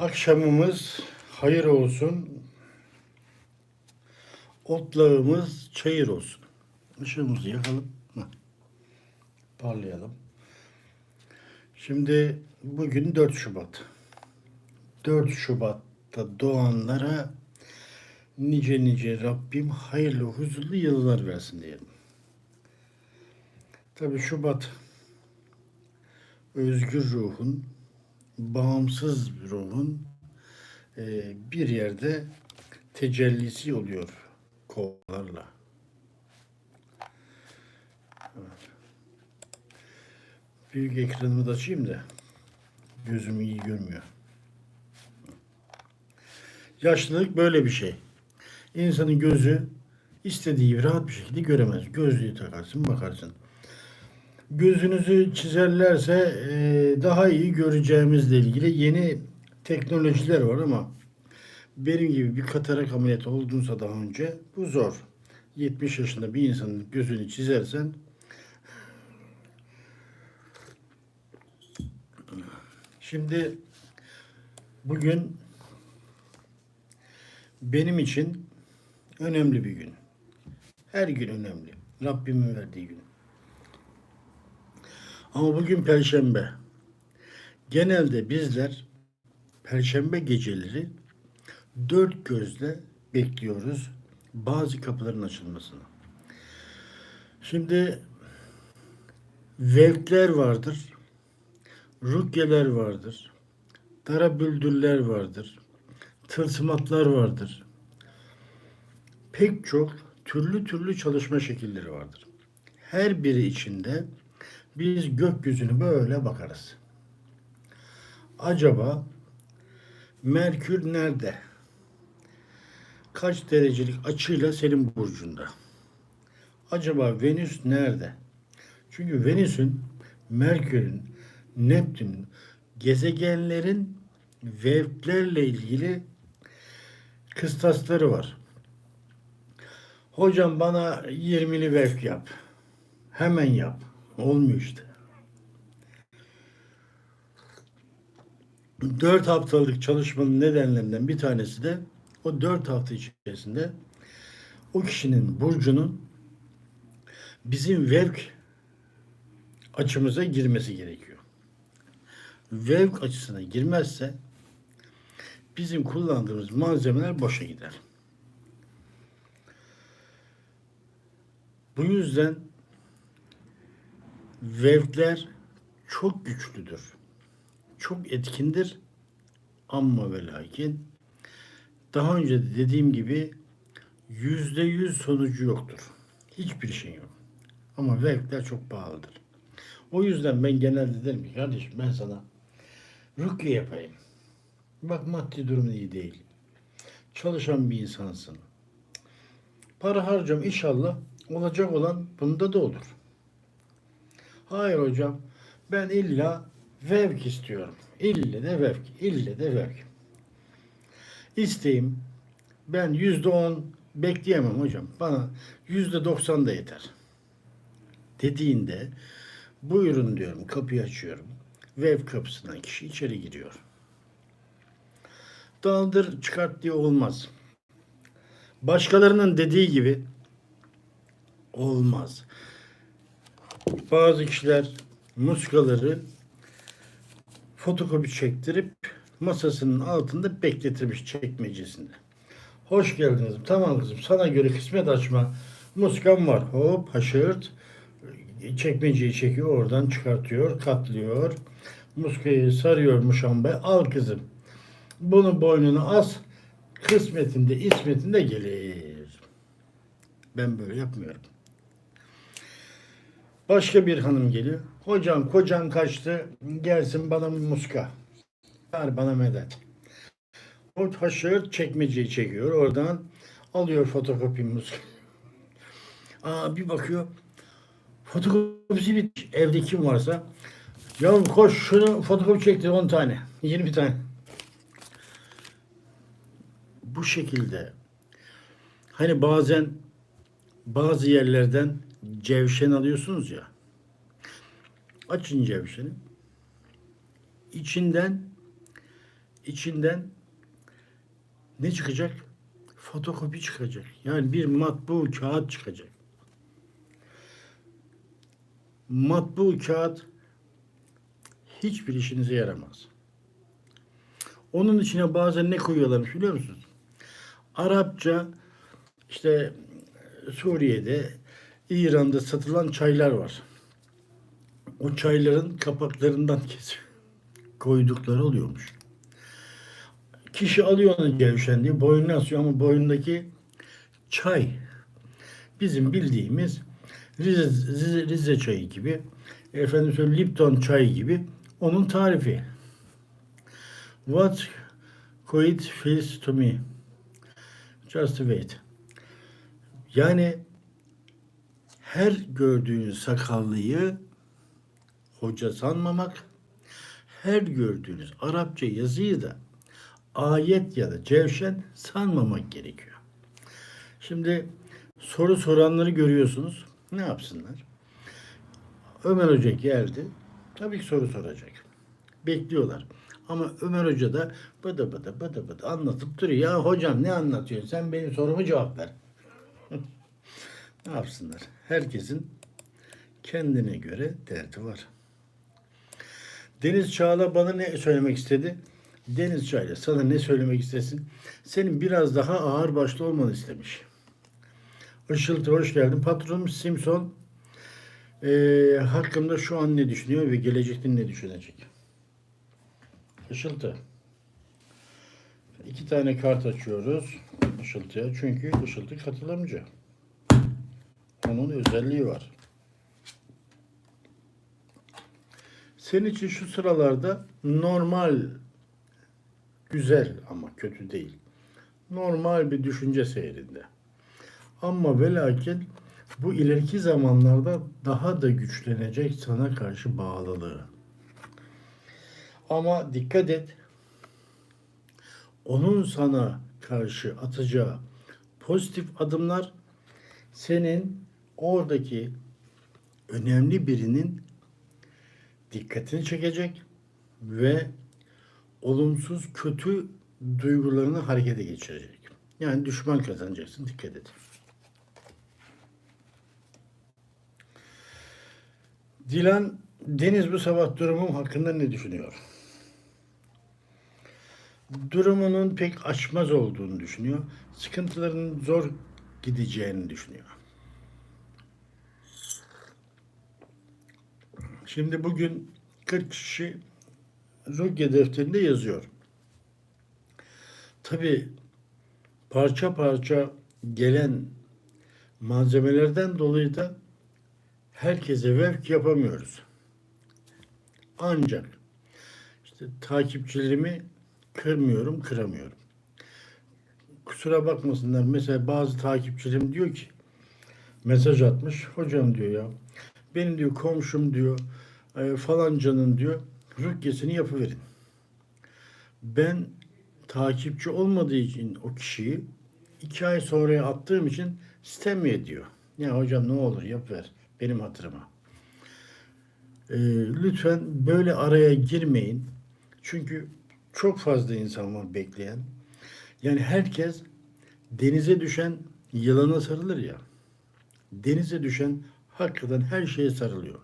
Akşamımız hayır olsun. Otlağımız çayır olsun. Işığımızı yakalım. Parlayalım. Şimdi bugün 4 Şubat. 4 Şubat'ta doğanlara nice nice Rabbim hayırlı huzurlu yıllar versin diyelim. Tabi Şubat özgür ruhun, bağımsız ruhun e, bir yerde tecellisi oluyor kollarla. Büyük ekranımı da açayım da gözüm iyi görmüyor. Yaşlılık böyle bir şey. İnsanın gözü istediği gibi rahat bir şekilde göremez. Gözlüğü takarsın, bakarsın. Gözünüzü çizerlerse e, daha iyi göreceğimizle ilgili yeni teknolojiler var ama benim gibi bir katarak ameliyatı oldunsa daha önce bu zor. 70 yaşında bir insanın gözünü çizersen Şimdi bugün benim için önemli bir gün. Her gün önemli. Rabbimin verdiği gün. Ama bugün Perşembe. Genelde bizler Perşembe geceleri dört gözle bekliyoruz bazı kapıların açılmasını. Şimdi vevkler vardır, rukyeler vardır, dara büldüller vardır, tılsımatlar vardır. Pek çok türlü türlü çalışma şekilleri vardır. Her biri içinde biz gökyüzüne böyle bakarız. Acaba Merkür nerede? Kaç derecelik açıyla senin burcunda? Acaba Venüs nerede? Çünkü Venüs'ün, Merkür'ün, Neptün'ün, gezegenlerin vevklerle ilgili kıstasları var. Hocam bana 20'li vevk yap. Hemen yap. Olmuyor işte. 4 haftalık çalışmanın nedenlerinden bir tanesi de o 4 hafta içerisinde o kişinin burcunun bizim vevk açımıza girmesi gerekiyor. Vevk açısına girmezse bizim kullandığımız malzemeler boşa gider. Bu yüzden vevkler çok güçlüdür. Çok etkindir. Ama ve lakin daha önce de dediğim gibi yüzde yüz sonucu yoktur. Hiçbir şey yok. Ama vevkler çok pahalıdır. O yüzden ben genelde derim ki kardeşim ben sana rükye yapayım. Bak maddi durumun iyi değil. Çalışan bir insansın. Para harcam inşallah olacak olan bunda da olur. Hayır hocam ben illa vevk istiyorum. İlle de vevk, ille de vevk. İsteğim ben yüzde on bekleyemem hocam. Bana yüzde doksan da yeter. Dediğinde buyurun diyorum kapıyı açıyorum. Vev kapısından kişi içeri giriyor. Daldır çıkart diye olmaz. Başkalarının dediği gibi olmaz. Bazı kişiler muskaları fotokopi çektirip masasının altında bekletirmiş çekmecesinde. Hoş geldiniz. Tamam kızım sana göre kısmet açma. Muskam var. Hop haşırt. Çekmeceyi çekiyor oradan çıkartıyor. Katlıyor. Muskayı sarıyor muşambaya. Al kızım. Bunu boynuna as. Kısmetinde ismetinde gelir. Ben böyle yapmıyorum. Başka bir hanım geliyor. Hocam kocan kaçtı. Gelsin bana muska. Ver bana medet. O haşır çekmeceyi çekiyor. Oradan alıyor fotokopi muska. Aa bir bakıyor. Fotokopisi bitmiş. Evde kim varsa. Ya koş şunu fotokopi çektir 10 tane. 20 tane. Bu şekilde hani bazen bazı yerlerden cevşen alıyorsunuz ya. Açın cevşeni. İçinden içinden ne çıkacak? Fotokopi çıkacak. Yani bir matbu kağıt çıkacak. Matbu kağıt hiçbir işinize yaramaz. Onun içine bazen ne koyuyorlarmış biliyor musunuz? Arapça işte Suriye'de, İran'da satılan çaylar var. O çayların kapaklarından kesip koydukları oluyormuş. Kişi alıyor onu gevşen diye boynuna asıyor ama boynundaki çay bizim bildiğimiz Rize, Rize, Rize çayı gibi efendim söyleyeyim Lipton çayı gibi onun tarifi. What quit feels to me. Just wait. Yani her gördüğün sakallıyı hoca sanmamak, her gördüğünüz Arapça yazıyı da ayet ya da cevşen sanmamak gerekiyor. Şimdi soru soranları görüyorsunuz. Ne yapsınlar? Ömer Hoca geldi. Tabii ki soru soracak. Bekliyorlar. Ama Ömer Hoca da bıdı bıdı bıdı bıdı anlatıp duruyor. Ya hocam ne anlatıyorsun? Sen benim soruma cevap ver. Ne yapsınlar? Herkesin kendine göre derdi var. Deniz Çağla bana ne söylemek istedi? Deniz Çağla sana ne söylemek istesin? Senin biraz daha ağır başlı olmanı istemiş. Işıltı hoş geldin. Patronum Simpson eee, hakkında şu an ne düşünüyor ve gelecekte ne düşünecek? Işıltı. İki tane kart açıyoruz Işıltı'ya. Çünkü Işıltı katılımcı. Onun özelliği var. Senin için şu sıralarda normal, güzel ama kötü değil. Normal bir düşünce seyrinde. Ama ve lakin bu ileriki zamanlarda daha da güçlenecek sana karşı bağlılığı. Ama dikkat et. Onun sana karşı atacağı pozitif adımlar senin oradaki önemli birinin dikkatini çekecek ve olumsuz kötü duygularını harekete geçirecek. Yani düşman kazanacaksın dikkat et. Dilan Deniz bu sabah durumum hakkında ne düşünüyor? Durumunun pek açmaz olduğunu düşünüyor. Sıkıntıların zor gideceğini düşünüyor. Şimdi bugün 40 kişi Rugge defterinde yazıyor. Tabi parça parça gelen malzemelerden dolayı da herkese vevk yapamıyoruz. Ancak işte takipçilerimi kırmıyorum, kıramıyorum. Kusura bakmasınlar. Mesela bazı takipçilerim diyor ki mesaj atmış. Hocam diyor ya benim diyor komşum diyor e, falancanın diyor rükyesini yapıverin. Ben takipçi olmadığı için o kişiyi iki ay sonraya attığım için sistem ediyor. Ya hocam ne olur yap ver benim hatırıma. E, lütfen böyle araya girmeyin. Çünkü çok fazla insan var bekleyen. Yani herkes denize düşen yılana sarılır ya. Denize düşen hakikaten her şeye sarılıyor.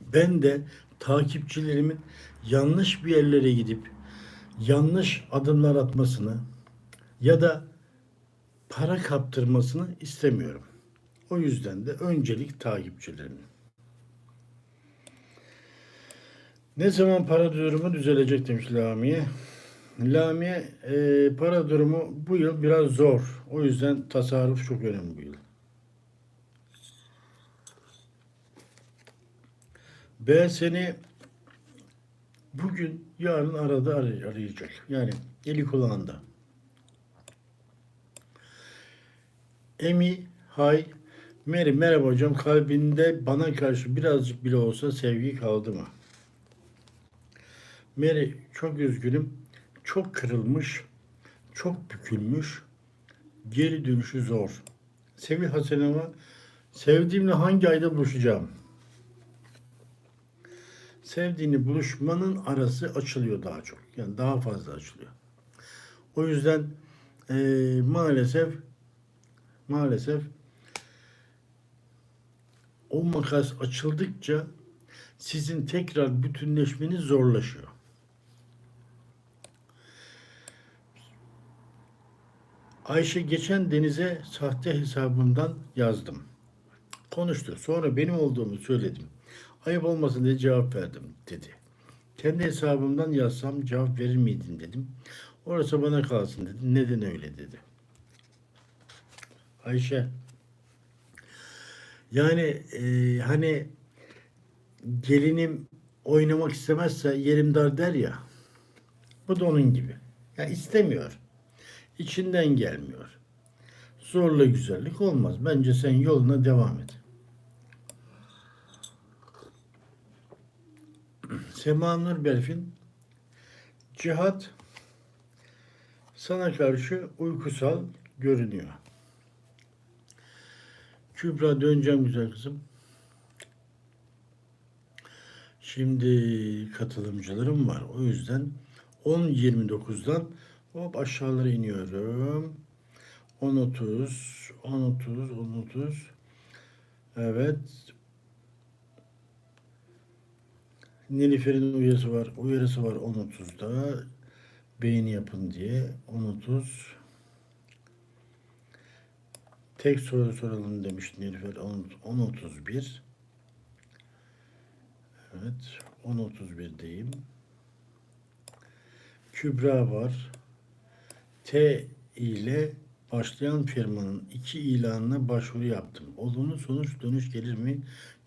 Ben de takipçilerimin yanlış bir yerlere gidip yanlış adımlar atmasını ya da para kaptırmasını istemiyorum. O yüzden de öncelik takipçilerimin. Ne zaman para durumu düzelecek demiş Lamiye. Lamiye e, para durumu bu yıl biraz zor. O yüzden tasarruf çok önemli bu yıl. B seni bugün yarın arada aray- arayacak. Yani eli kulağında. Emi, hay, Mary merhaba hocam. Kalbinde bana karşı birazcık bile olsa sevgi kaldı mı? Mary çok üzgünüm. Çok kırılmış, çok bükülmüş. Geri dönüşü zor. Sevil Hasan'ıma sevdiğimle hangi ayda buluşacağım? Sevdiğini buluşmanın arası açılıyor daha çok. Yani daha fazla açılıyor. O yüzden eee, maalesef maalesef o makas açıldıkça sizin tekrar bütünleşmeniz zorlaşıyor. Ayşe geçen Deniz'e sahte hesabımdan yazdım. Konuştu. Sonra benim olduğumu söyledim. Ayıp olmasın diye cevap verdim dedi. Kendi hesabımdan yazsam cevap verir miydin dedim. Orası bana kalsın dedi. Neden öyle dedi. Ayşe yani e, hani gelinim oynamak istemezse yerim dar der ya. Bu da onun gibi. Ya istemiyor. İçinden gelmiyor. Zorla güzellik olmaz. Bence sen yoluna devam et. Sema Nur Berfin Cihat sana karşı uykusal görünüyor. Kübra döneceğim güzel kızım. Şimdi katılımcılarım var. O yüzden 10.29'dan hop aşağılara iniyorum. 10.30, 10.30, 10.30. Evet. Nilüfer'in uyarısı var. Uyarısı var 10.30'da. Beğeni yapın diye. 10.30. Tek soru soralım demiş Nilüfer. 10 10.31. Evet. 10.31'deyim. Kübra var. T ile başlayan firmanın iki ilanına başvuru yaptım. Olumlu sonuç dönüş gelir mi?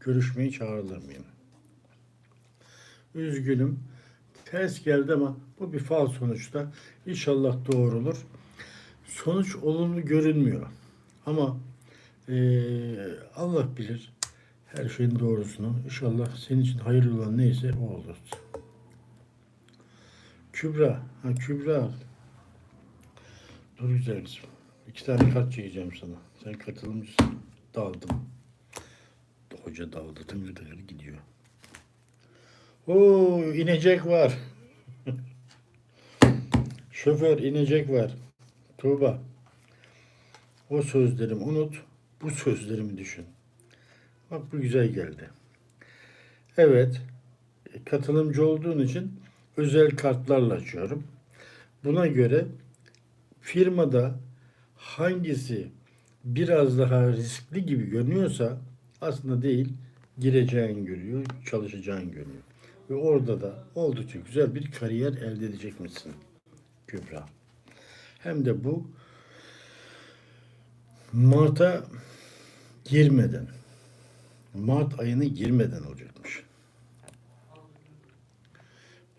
Görüşmeye çağrılır mıyım? Üzgünüm. Ters geldi ama bu bir fal sonuçta. İnşallah doğru olur. Sonuç olumlu görünmüyor. Ama eee, Allah bilir her şeyin doğrusunu. İnşallah senin için hayırlı olan neyse o olur. Kübra. Ha Kübra. Dur güzel kızım. İki tane kart çekeceğim sana. Sen katılımcısın. Daldım. Hoca daldı. Tıngır tıngır gidiyor. Oo inecek var. Şoför inecek var. Tuğba. O sözlerimi unut. Bu sözlerimi düşün. Bak bu güzel geldi. Evet. Katılımcı olduğun için özel kartlarla açıyorum. Buna göre firmada hangisi biraz daha riskli gibi görünüyorsa aslında değil gireceğin görüyor, çalışacağın görüyor. Ve orada da oldukça güzel bir kariyer elde edecekmişsin Kübra. Hem de bu Mart'a girmeden, Mart ayına girmeden olacakmış.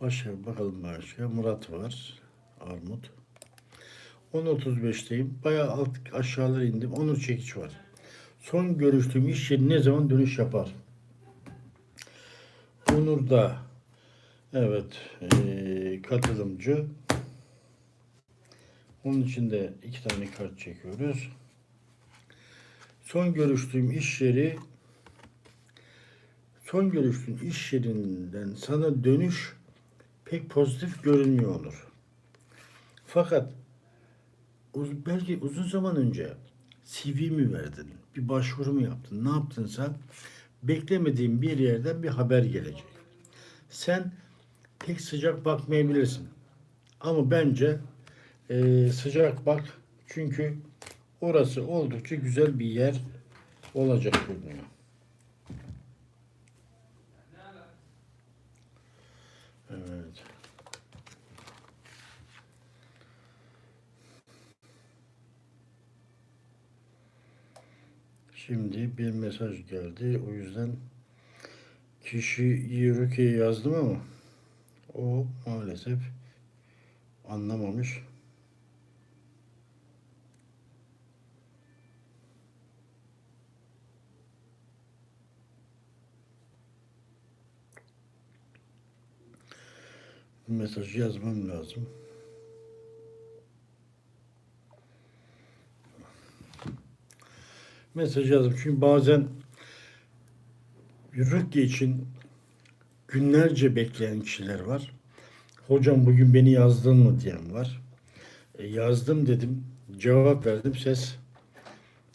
Başka bakalım başka. Murat var. Armut. 10.35'teyim. Bayağı alt aşağılara indim. Onur Çekiç var. Son görüştüğüm iş yeri ne zaman dönüş yapar? Onur da evet eee, katılımcı. Onun için de iki tane kart çekiyoruz. Son görüştüğüm iş yeri son görüştüğün iş yerinden sana dönüş pek pozitif görünmüyor olur. Fakat uz- belki uzun zaman önce CV mi verdin, bir başvuru mu yaptın, ne yaptınsa beklemediğin bir yerden bir haber gelecek. Sen pek sıcak bakmayabilirsin. Ama bence eee, sıcak bak çünkü orası oldukça güzel bir yer olacak görünüyor. Evet. Şimdi bir mesaj geldi. O yüzden kişi Yuruki'ye yazdım ama o maalesef anlamamış. Bu mesajı yazmam lazım. Mesaj yazdım çünkü bazen Rukiye için günlerce bekleyen kişiler var. Hocam bugün beni yazdın mı diyen var. E, yazdım dedim. Cevap verdim. Ses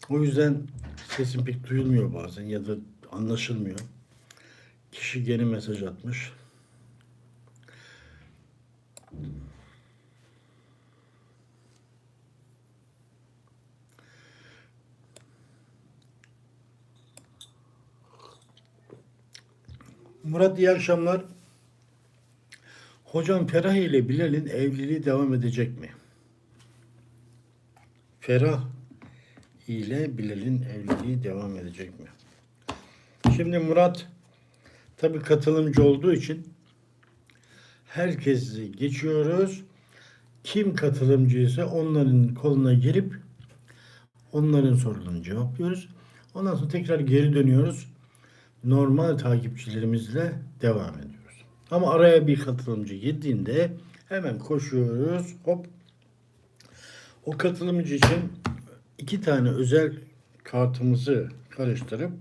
o yüzden sesim pek duyulmuyor bazen ya da anlaşılmıyor. Kişi gene mesaj atmış. Murat iyi akşamlar. Hocam Ferah ile Bilal'in evliliği devam edecek mi? Ferah ile Bilal'in evliliği devam edecek mi? Şimdi Murat tabii katılımcı olduğu için herkesi geçiyoruz. Kim katılımcıysa onların koluna girip onların sorularını cevaplıyoruz. Ondan sonra tekrar geri dönüyoruz. Normal takipçilerimizle devam ediyoruz. Ama araya bir katılımcı girdiğinde hemen koşuyoruz. Hop. O katılımcı için iki tane özel kartımızı karıştırıp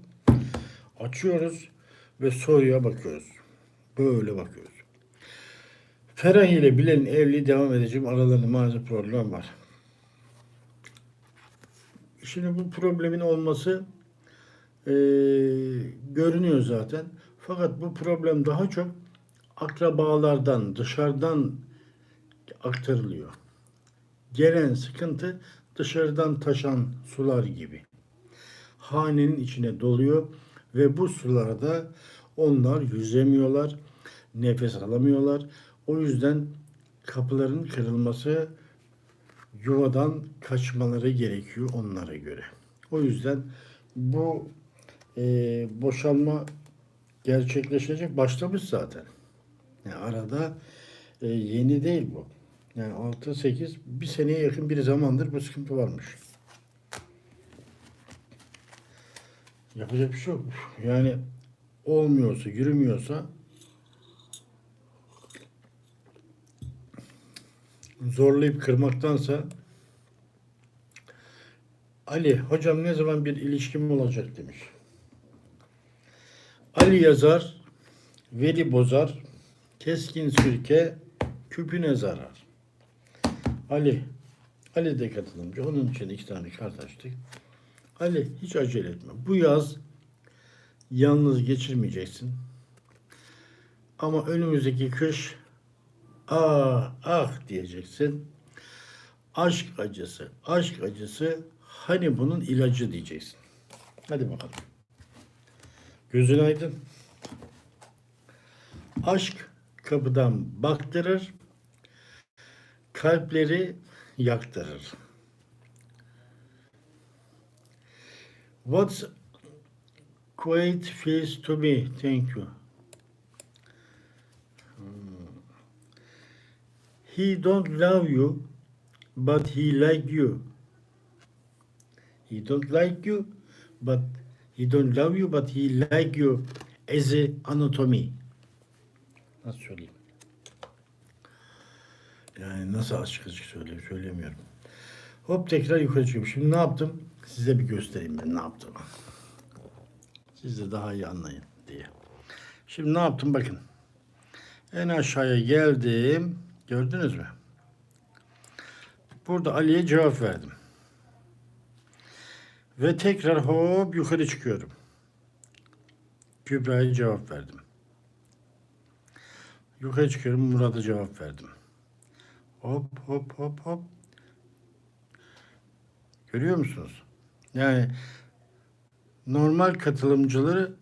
açıyoruz ve soruya bakıyoruz. Böyle bakıyoruz. Ferah ile Bilal'in evliliği devam edeceğim. Aralarında maalesef problem var. Şimdi bu problemin olması eee, görünüyor zaten. Fakat bu problem daha çok akrabalardan, dışarıdan aktarılıyor. Gelen sıkıntı dışarıdan taşan sular gibi. Hanenin içine doluyor ve bu sularda onlar yüzemiyorlar, nefes alamıyorlar. O yüzden kapıların kırılması yuvadan kaçmaları gerekiyor onlara göre. O yüzden bu e, boşanma gerçekleşecek başlamış zaten. Yani arada e, yeni değil bu. Yani 6-8 bir seneye yakın bir zamandır bu sıkıntı varmış. Yapacak bir şey yok. Yani olmuyorsa, yürümüyorsa zorlayıp kırmaktansa Ali hocam ne zaman bir ilişkim olacak demiş. Ali yazar, veli bozar, keskin sürke, küpüne zarar. Ali, Ali de katılımcı. Onun için iki tane kart açtık. Ali hiç acele etme. Bu yaz yalnız geçirmeyeceksin. Ama önümüzdeki kış ah ah diyeceksin. Aşk acısı, aşk acısı hani bunun ilacı diyeceksin. Hadi bakalım. Gözün aydın. Aşk kapıdan baktırır, kalpleri yaktırır. What's quite feels to me? Thank you. He don't love you, but he like you. He don't like you, but he don't love you, but he like you as a anatomy. Nasıl söyleyeyim? Yani nasıl açık açık söyleyeyim söylemiyorum. Hop tekrar yukarı çıkıyorum. Şimdi ne yaptım? Size bir göstereyim ben ne yaptım. Siz de daha iyi anlayın diye. Şimdi ne yaptım bakın. En aşağıya geldim. Gördünüz mü? Burada Ali'ye cevap verdim. Ve tekrar hop yukarı çıkıyorum. Kübra'ya cevap verdim. Yukarı çıkıyorum Murat'a cevap verdim. Hop hop hop hop. Görüyor musunuz? Yani normal katılımcıları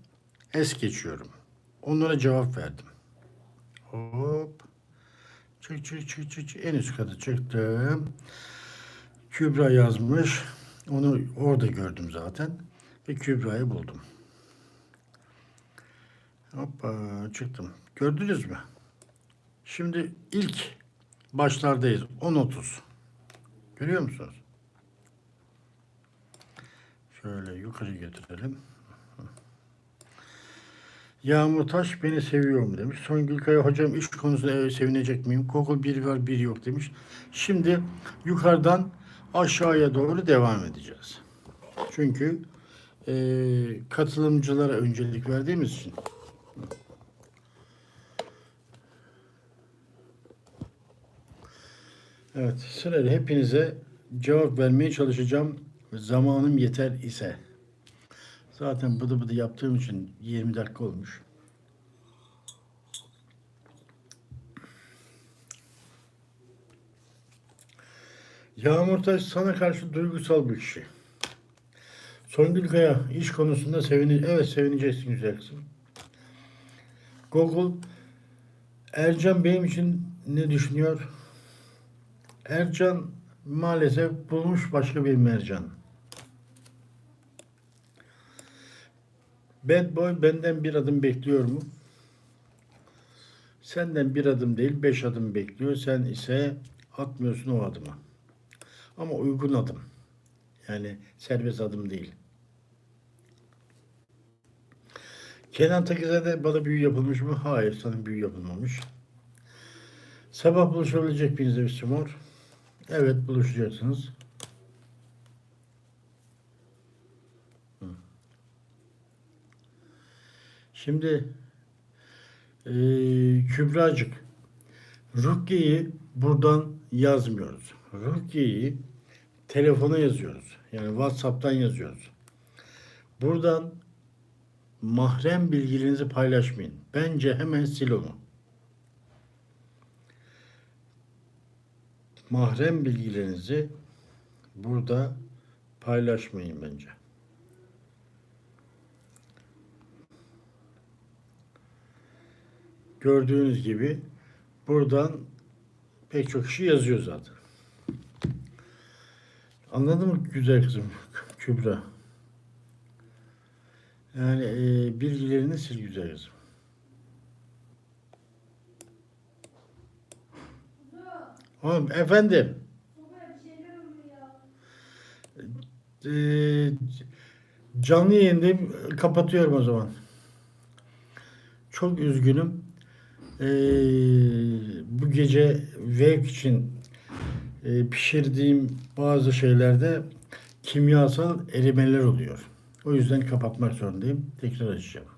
es geçiyorum. Onlara cevap verdim. Hop. Çık çık çık çık. En üst kata çıktım. Kübra yazmış. Onu orada gördüm zaten. Ve Kübra'yı buldum. Hoppa çıktım. Gördünüz mü? Şimdi ilk başlardayız. 10.30. Görüyor musunuz? Şöyle yukarı götürelim. Yağmur Taş beni seviyor mu demiş. Songül Kaya hocam iş konusunda sevinecek miyim? Google bir var bir yok demiş. Şimdi yukarıdan aşağıya doğru devam edeceğiz. Çünkü e, katılımcılara öncelik verdiğimiz için Evet, sırayla hepinize cevap vermeye çalışacağım. Zamanım yeter ise. Zaten bıdı bıdı yaptığım için 20 dakika olmuş. Yağmur Taş sana karşı duygusal bir kişi. Songül Kaya iş konusunda sevini evet sevineceksin güzel kızım. Google Ercan benim için ne düşünüyor? Ercan maalesef bulmuş başka bir mercan. Bad Boy benden bir adım bekliyor mu? Senden bir adım değil beş adım bekliyor. Sen ise atmıyorsun o adımı. Ama uygun adım. Yani serbest adım değil. Kenan Takizade bana büyü yapılmış mı? Hayır, sana büyü yapılmamış. Sabah buluşabilecek miyiz demiştim Mor. Evet, buluşacaksınız. Şimdi eee Kübracık Rukiye'yi buradan yazmıyoruz. Rukiye'yi telefona yazıyoruz. Yani WhatsApp'tan yazıyoruz. Buradan mahrem bilgilerinizi paylaşmayın. Bence hemen sil onu. Mahrem bilgilerinizi burada paylaşmayın bence. Gördüğünüz gibi buradan pek çok kişi yazıyor zaten. Anladın mı güzel kızım Kübra? Yani e, bilgilerini sil güzel kızım. Oğlum efendim. E, canlı yayındayım. Kapatıyorum o zaman. Çok üzgünüm. E, bu gece Vevk için e, pişirdiğim bazı şeylerde kimyasal erimeler oluyor. O yüzden kapatmak zorundayım. Tekrar açacağım.